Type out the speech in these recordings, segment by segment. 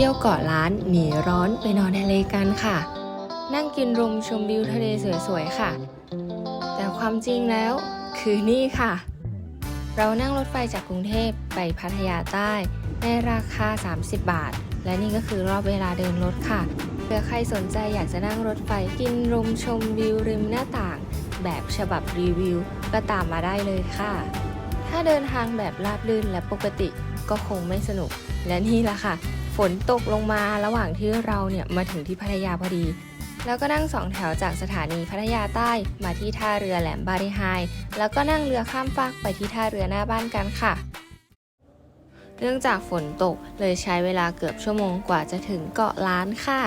ที่ยวเกาะล้านหนีร้อนไปนอนทะเลกันค่ะ นั่งกินลมชมวิวทะเลสวยๆค่ะ แต่ความจริงแล้วคือนี่ค่ะ เรานั่งรถไฟจากกรุงเทพไปพัทยาใต้ ในราคา 30 บาท และนี่ก็คือรอบเวลาเดินรถค่ะเผื่อใครสนใจอยากจะนั่งรถไฟกินลมชมวิวริมหน้าต่าง แบบฉบับรีวิว ก็ตามมาได้เลยค่ะ ถ้าเดินทางแบบราบรื่นและปกติก็คงไม่สนุก และนี่แหละค่ะ ฝนตกลงมาระหว่างที่เราเนี่ยมาถึงที่พัทยาพอดี แล้วก็นั่งสองแถวจากสถานีพัทยาใต้มาที่ท่าเรือแหลมบาริไฮแล้วก็นั่งเรือข้ามฟากไปที่ท่าเรือหน้าบ้านกันค่ะ เนื่องจากฝนตกเลยใช้เวลาเกือบชั่วโมงกว่าจะถึงเกาะล้านค่ะ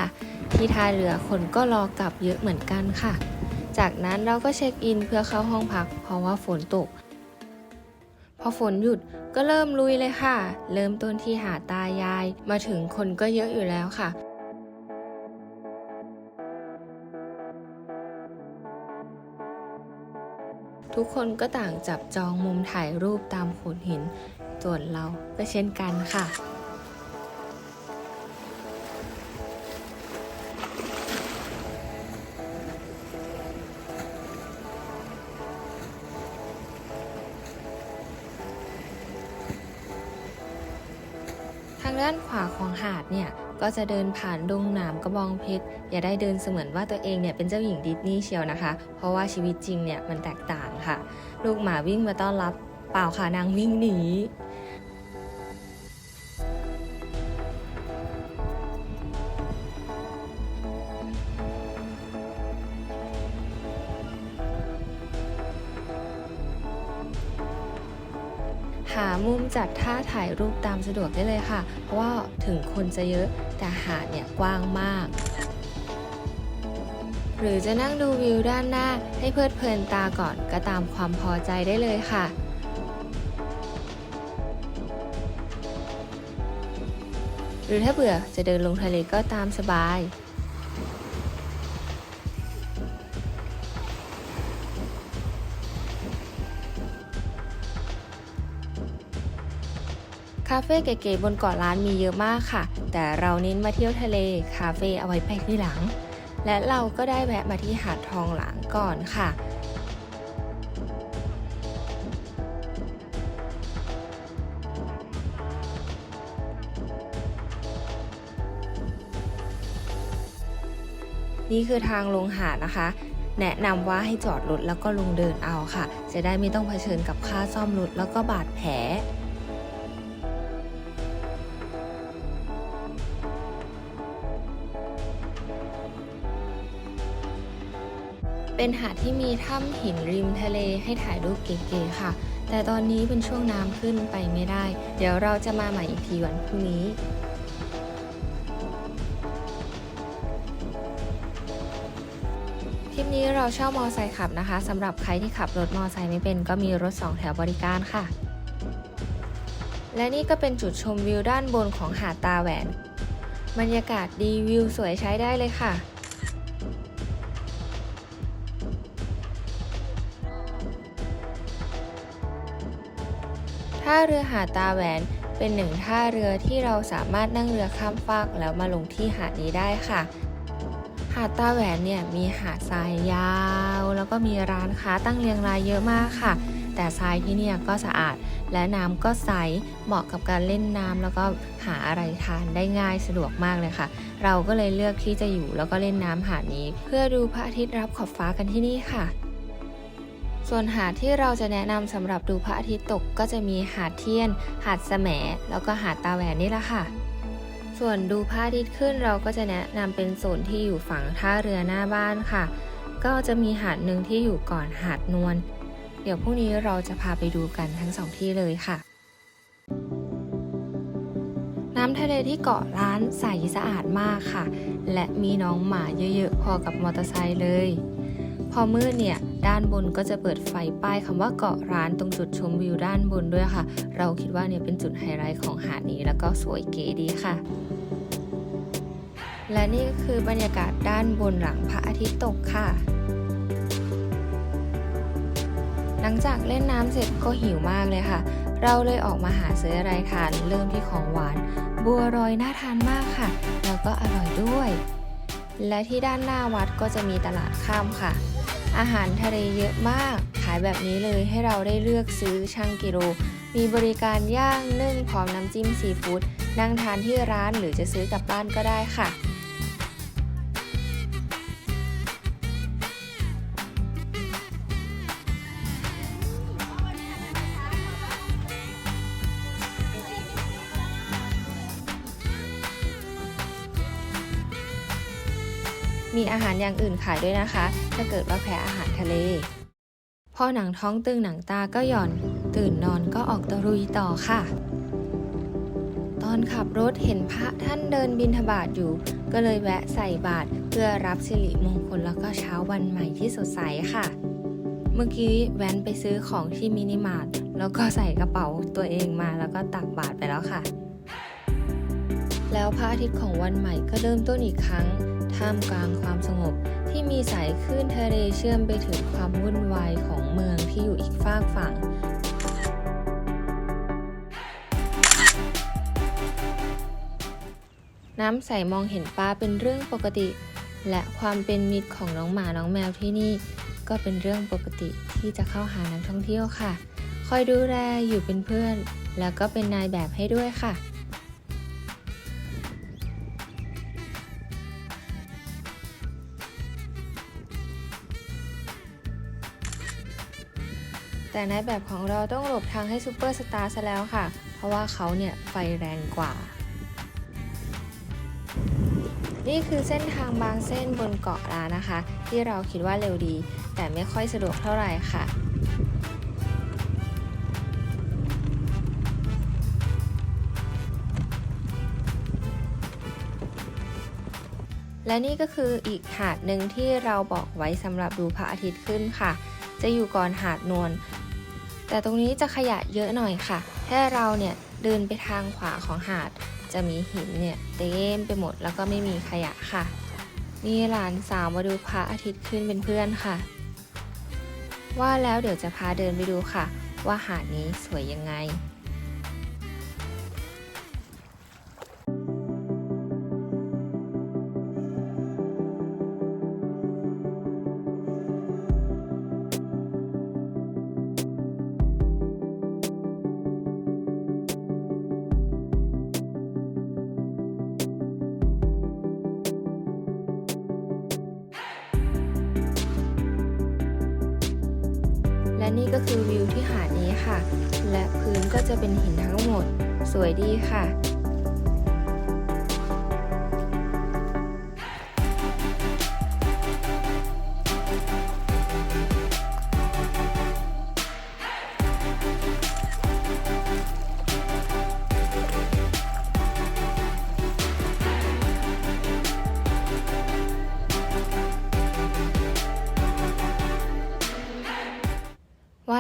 ที่ท่าเรือคนก็รอกลับเยอะเหมือนกันค่ะ จากนั้นเราก็เช็คอินเพื่อเข้าห้องพัก เพราะว่าฝนตก พอฝนหยุดก็เริ่มลุยเลยค่ะ เริ่มต้นที่หาตายาย มาถึงคนก็เยอะอยู่แล้วค่ะทุกคนก็ต่างจับจองมุมถ่ายรูปตามโขดหินส่วนเราก็เช่นกันค่ะ ขวาของหาดเนี่ยก็จะเดินผ่านดงหนามกระบองเพชรอย่าได้เดินเสมือนว่าตัวเองเนี่ยเป็นเจ้าหญิงดิสนีย์เชียวนะคะ เพราะว่าชีวิตจริงเนี่ยมันแตกต่างค่ะ ลูกหมาวิ่งมาต้อนรับ เปล่าค่ะนางวิ่งหนี มุมจัดท่าถ่ายรูปตามสะดวกได้เลยค่ะ เพราะว่าถึงคนจะเยอะแต่หาดเนี่ยกว้างมาก หรือจะนั่งดูวิวด้านหน้าให้เพลิดเพลินตาก่อนก็ตามความพอใจได้เลยค่ะหรือถ้าเบื่อจะเดินลงทะเลก็ตามสบาย คาเฟ่เก๋ๆบนเกาะล้านมีเยอะมากค่ะ แต่เราเน้นมาเที่ยวทะเล คาเฟ่เอาไว้ไปที่หลัง และเราก็ได้แวะมาที่หาดทองหลางก่อนค่ะนี่คือทางลงหาดนะคะ แนะนำว่าให้จอดรถแล้วก็ลงเดินเอาค่ะ จะได้ไม่ต้องเผชิญกับค่าซ่อมรถแล้วก็บาดแผล เป็นหาดที่มีถ้ำหินริมทะเลให้ถ่ายรูปเก๋ๆค่ะ แต่ตอนนี้เป็นช่วงน้ำขึ้นไปไม่ได้ เดี๋ยวเราจะมาใหม่อีกทีวันพรุ่งนี้ทริปนี้เราเช่ามอไซค์ขับนะคะสำหรับใครที่ขับรถมอไซค์ไม่เป็นก็มีรถ2แถวบริการค่ะ และนี่ก็เป็นจุดชมวิวด้านบนของหาดตาแหวน บรรยากาศดีวิวสวยใช้ได้เลยค่ะ ท่าเรือหาดตาแหวนเป็นหนึ่งท่าเรือที่เราสามารถนั่งเรือข้ามฟากแล้วมาลงที่หาดนี้ได้ค่ะ หาดตาแหวนเนี่ยมีหาดทรายยาว แล้วก็มีร้านค้าตั้งเรียงรายเยอะมากค่ะ แต่ทรายที่นี่ก็สะอาด และน้ำก็ใส เหมาะกับการเล่นน้ำแล้วก็หาอะไรทานได้ง่ายสะดวกมากเลยค่ะ เราก็เลยเลือกที่จะอยู่แล้วก็เล่นน้ำหาดนี้ เพื่อดูพระอาทิตย์รับขอบฟ้ากันที่นี่ค่ะ ส่วนหาดที่เราจะแนะนำสำหรับดูพระอาทิตย์ตกก็จะมีหาดเทียน หาดแสมแล้วก็หาดตาแหวนนี่แหละค่ะ ส่วนดูพระอาทิตย์ขึ้นเราก็จะแนะนำเป็นโซนที่อยู่ฝั่งท่าเรือหน้าบ้านค่ะ ก็จะมีหาดหนึ่งที่อยู่ก่อนหาดนวลเดี๋ยวพรุ่งนี้เราจะพาไปดูกันทั้งสองที่เลยค่ะ น้ำทะเลที่เกาะล้านใสสะอาดมากค่ะ และมีน้องหมาเยอะๆ พอกับมอเตอร์ไซค์เลย พอมืดเนี่ย ด้านบนก็จะเปิดไฟป้ายคำว่าเกาะร้านตรงจุดชมวิวด้านบนด้วยค่ะ เราคิดว่าเนี่ยเป็นจุดไฮไลท์ของหาดนี้แล้วก็สวยเก๋ดีค่ะและนี่ก็คือบรรยากาศด้านบนหลังพระอาทิตย์ตกค่ะ หลังจากเล่นน้ำเสร็จก็หิวมากเลยค่ะ เราเลยออกมาหาซื้ออะไรทานเริ่มที่ของหวานบบัวรอยน่าทานมากค่ะ แล้วก็อร่อยด้วย และที่ด้านหน้าวัดก็จะมีตลาดข้ามค่ะ อาหารทะเลเยอะมาก ขายแบบนี้เลยให้เราได้เลือกซื้อช่างกิโล มีบริการย่างนึ่งพร้อมน้ำจิ้มซีฟู้ดนั่งทานที่ร้านหรือจะซื้อกลับบ้านก็ได้ค่ะ มีอาหารอย่างอื่นขายด้วยนะคะ ถ้าเกิดว่าแพ้อาหารทะเล พอหนังท้องตึงหนังตาก็หย่อน ตื่นนอนก็ออกตะรุยต่อค่ะ ตอนขับรถเห็นพระท่านเดินบินทบาทอยู่ ก็เลยแวะใส่บาตรเพื่อรับสิริมงคลแล้วก็เช้าวันใหม่ที่สดใสค่ะ เมื่อกี้แว้นไปซื้อของที่มินิมาร์ทแล้วก็ใส่กระเป๋าตัวเองมาแล้วก็ตักบาตรไปแล้วค่ะ แล้วพระอาทิตย์ของวันใหม่ก็เริ่มต้นอีกครั้ง ท่ามกลางความสงบที่มีสายคลื่นทะเลเชื่อมไปถึงความวุ่นวายของเมืองที่อยู่อีกฝากฝั่งน้ำใสมองเห็นปลาเป็นเรื่องปกติ และความเป็นมิตรของน้องหมาน้องแมวที่นี่ ก็เป็นเรื่องปกติที่จะเข้าหานักท่องเที่ยวค่ะ คอยดูแลอยู่เป็นเพื่อน แล้วก็เป็นนายแบบให้ด้วยค่ะ แต่ในแบบของเราต้องหลบทางให้ซูเปอร์สตาร์ซะแล้วค่ะ เพราะว่าเขาเนี่ยไฟแรงกว่า นี่คือเส้นทางบางเส้นบนเกาะล้านนะคะ ที่เราคิดว่าเร็วดี แต่ไม่ค่อยสะดวกเท่าไหร่ค่ะและนี่ก็คืออีกหาดหนึ่งที่เราบอกไว้สำหรับดูพระอาทิตย์ขึ้นค่ะ จะอยู่ก่อนหาดนวล แต่ตรงนี้จะขยะเยอะหน่อยค่ะ ถ้าเราเนี่ยเดินไปทางขวาของหาด จะมีหินเนี่ยเต็มไปหมดแล้วก็ไม่มีขยะค่ะ นี่หลานสาวมาดูพระอาทิตย์ขึ้นเป็นเพื่อนค่ะ ว่าแล้วเดี๋ยวจะพาเดินไปดูค่ะ ว่าหาดนี้สวยยังไง นี่ก็คือวิวที่หาดนี้ค่ะ และพื้นก็จะเป็นหินทั้งหมด สวยดีค่ะ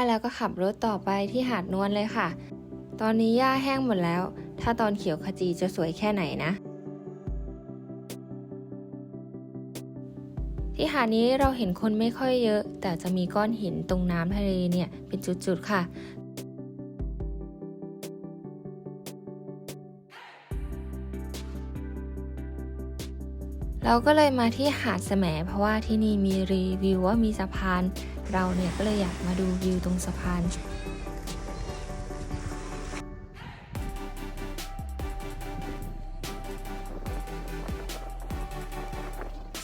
แล้วก็ขับรถต่อไปที่หาดนวลเลยค่ะ ตอนนี้หญ้าแห้งหมดแล้ว ถ้าตอนเขียวขจีจะสวยแค่ไหนนะ ที่หาดนี้เราเห็นคนไม่ค่อยเยอะ แต่จะมีก้อนหินตรงน้ำทะเลเนี่ยเป็นจุดๆค่ะเราก็เลยมาที่หาดแสมเพราะว่าที่นี่มีรีวิวว่ามีสะพาน เราเนี่ยก็เลยอยากมาดูวิวตรงสะพาน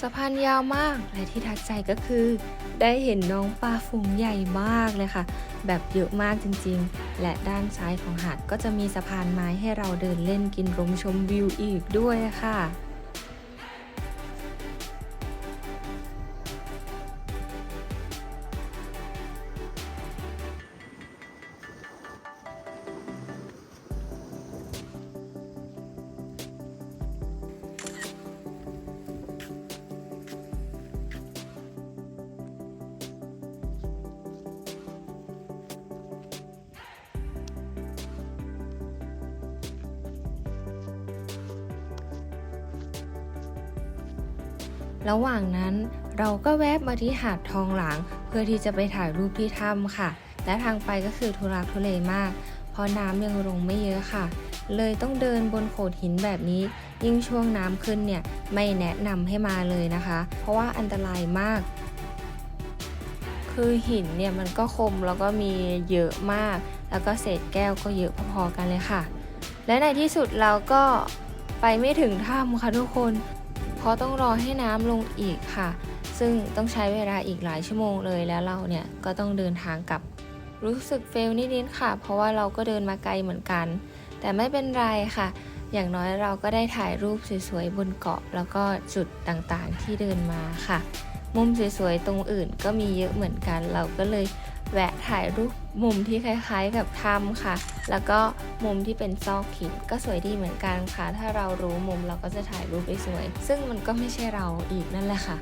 สะพานยาวมากและที่ทัดใจก็คือ ได้เห็นน้องปลาฝูงใหญ่มากเลยค่ะ แบบเยอะมากจริงๆ และด้านซ้ายของหาดก็จะมีสะพานไม้ให้เราเดินเล่นกินลมชมวิวอีกด้วยค่ะ ระหว่างนั้นเราก็แวะมาที่หาดทองหลางเพื่อที่จะไปถ่ายรูปที่ถ้ำค่ะ และทางไปก็คือทุรักทุเลมาก เพราะน้ำยังลงไม่เยอะค่ะ เลยต้องเดินบนโขดหินแบบนี้ ยิ่งช่วงน้ำขึ้นเนี่ยไม่แนะนำให้มาเลยนะคะ เพราะว่าอันตรายมาก คือหินเนี่ยมันก็คมแล้วก็มีเยอะมาก แล้วก็เศษแก้วก็เยอะพอๆกันเลยค่ะ และในที่สุดเราก็ไปไม่ถึงถ้ำค่ะทุกคน ราะต้องรอให้น้ำลงอีกค่ะ ซึ่งต้องใช้เวลาอีกหลายชั่วโมงเลยแล้วเราเนี่ยก็ต้องเดินทางกลับ รู้สึกเฟลนิดๆค่ะ เพราะว่าเราก็เดินมาไกลเหมือนกัน แต่ไม่เป็นไรค่ะ อย่างน้อยเราก็ได้ถ่ายรูปสวยๆบนเกาะ แล้วก็จุดต่างๆที่เดินมาค่ะ มุมสวยๆตรงอื่นก็มีเยอะเหมือนกัน เราก็เลย แวะถ่ายรูปมุมที่คล้ายๆกับถ้ำค่ะ แล้วก็มุมที่เป็นซอกหินก็สวยดีเหมือนกันค่ะ ถ้าเรารู้มุมเราก็จะถ่ายรูปได้สวย ซึ่งมันก็ไม่ใช่เราอีกนั่นแหละค่ะ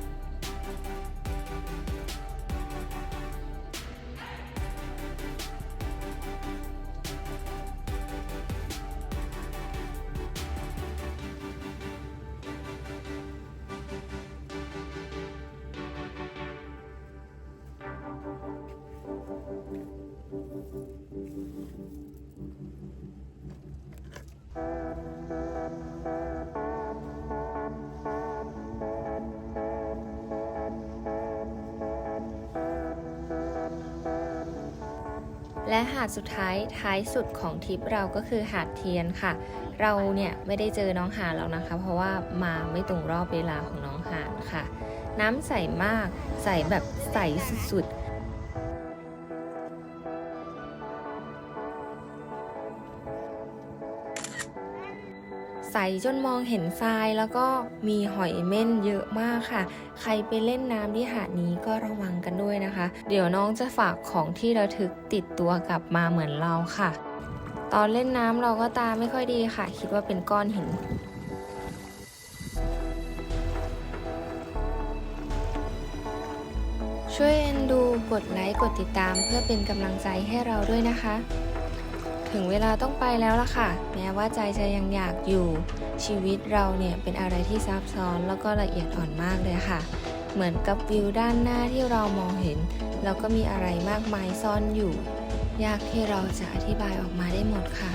และหาดสุดท้ายท้ายสุดของทริปเราก็คือหาดเทียนค่ะ เราเนี่ยไม่ได้เจอน้องหาดแล้วนะคะ เพราะว่ามาไม่ตรงรอบเวลาของน้องหาดค่ะ น้ำใสมากใสแบบใสสุดๆ จนมองเห็นทรายแล้วก็มีหอยเม่นเยอะมากค่ะ ใครไปเล่นน้ำที่หาดนี้ก็ระวังกันด้วยนะคะ เดี๋ยวน้องจะฝากของที่ระทึกติดตัวกลับมาเหมือนเราค่ะ ตอนเล่นน้ำเราก็ตาไม่ค่อยดีค่ะ คิดว่าเป็นก้อนหินช่วยเอ็นดูกดไลค์กดติดตามเพื่อเป็นกำลังใจให้เราด้วยนะคะ ถึงเวลาต้องไปแล้วล่ะค่ะ แม้ว่าใจจะยังอยากอยู่ ชีวิตเราเนี่ยเป็นอะไรที่ซับซ้อนแล้วก็ละเอียดอ่อนมากเลยค่ะ เหมือนกับวิวด้านหน้าที่เรามองเห็น แล้วก็มีอะไรมากมายซ่อนอยู่ ยากที่เราจะอธิบายออกมาได้หมดค่ะ